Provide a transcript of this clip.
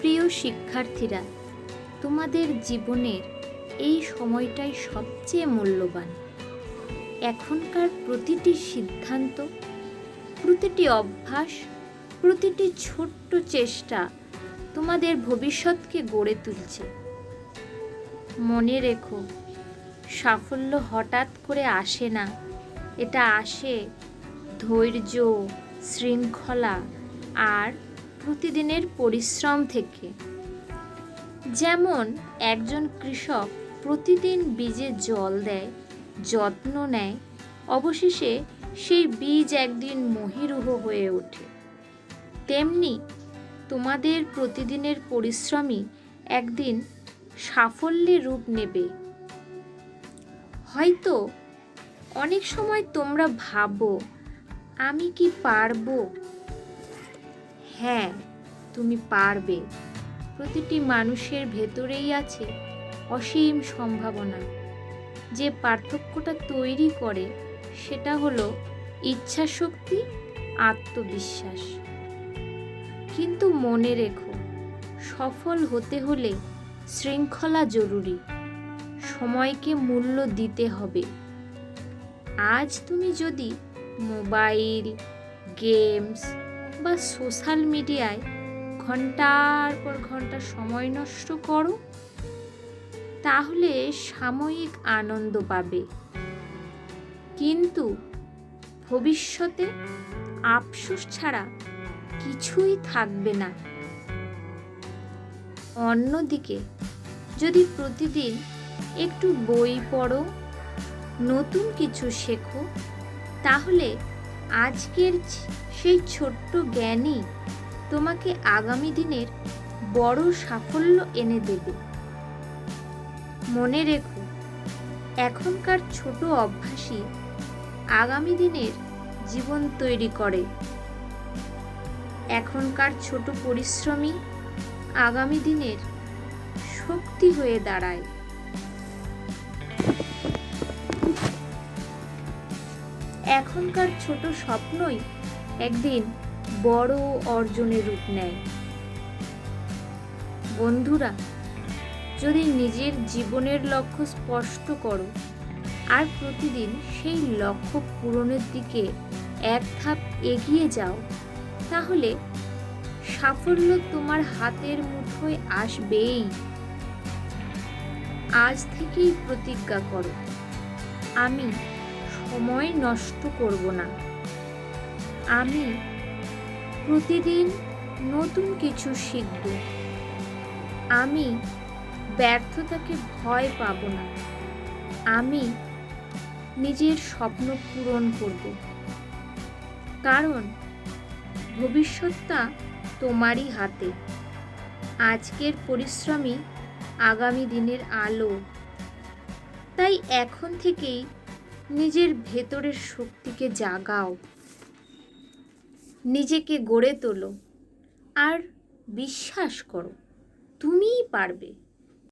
প্রিয় শিক্ষার্থীরা, তোমাদের জীবনের এই সময়টাই সবচেয়ে মূল্যবান। এখনকার প্রতিটি সিদ্ধান্ত, প্রতিটি অভ্যাস, প্রতিটি ছোট্ট চেষ্টা তোমাদের ভবিষ্যৎকে গড়ে তুলছে। মনে রেখো, সাফল্য হঠাৎ করে আসে না, এটা আসে ধৈর্য, শৃঙ্খলা আর প্রতিদিনের পরিশ্রম থেকে। যেমন, একজন কৃষক প্রতিদিন বীজে জল দেয়, যত্ন নেয়, অবশেষে সেই বীজ একদিন মহিরুহ হয়ে ওঠে। তেমনি, তোমাদের প্রতিদিনের পরিশ্রমই একদিন সাফল্যে রূপ নেবে। হয়তো অনেক সময় তোমরা ভাবো, আমি কি পারব? হ্যাঁ তুমি পারবে। প্রতিটি মানুষের ভেতরেই আছে অসীম সম্ভাবনা। যে পার্থক্যটা তৈরি করে, সেটা হলো ইচ্ছাশক্তি, আত্মবিশ্বাস। কিন্তু মনে রেখো, সফল হতে হলে শৃঙ্খলা জরুরি। সময়কে মূল্য দিতে হবে। আজ তুমি যদি মোবাইল, গেমস বা সোশ্যাল মিডিয়ায় ঘণ্টার পর ঘণ্টা সময় নষ্ট করো, তাহলে সাময়িক আনন্দ পাবে। কিন্তু ভবিষ্যতে আফসোস ছাড়া কিছুই থাকবে না। অন্যদিকে, যদি প্রতিদিন একটু বই পড়ো, নতুন কিছু শেখো, তাহলে আজকের সেই ছোট্ট জ্ঞানই তোমাকে আগামী দিনের বড় সাফল্য এনে দেবে। মনে রেখো, এখনকার ছোট অভ্যাসই আগামী দিনের জীবন তৈরি করে। এখনকার ছোট পরিশ্রমী আগামী দিনের শক্তি হয়ে দাঁড়ায়। এখনকার ছোট স্বপ্নই একদিন বড় অর্জনের রূপ নেয়। বন্ধুরা, যদি নিজের জীবনের লক্ষ্য স্পষ্ট করো, আর প্রতিদিন সেই লক্ষ্য পূরণের দিকে এক ধাপ এগিয়ে যাও, তাহলে সাফল্য তোমার হাতের মুঠোয় আসবেই। আজ থেকেই প্রতিজ্ঞা করো, আমি সময় নষ্ট করব না। আমি প্রতিদিন নতুন কিছু শিখব। আমি ব্যর্থতাকে ভয় পাব না। আমি নিজের স্বপ্ন পূরণ করব। কারণ ভবিষ্যৎটা তোমারই হাতে। আজকের পরিশ্রমই আগামী দিনের আলো। তাই এখন থেকেই নিজের ভেতরের শক্তিকে জাগাও। নিজেকে গড়ে তোলো। আর বিশ্বাস করো তুমিই পারবে।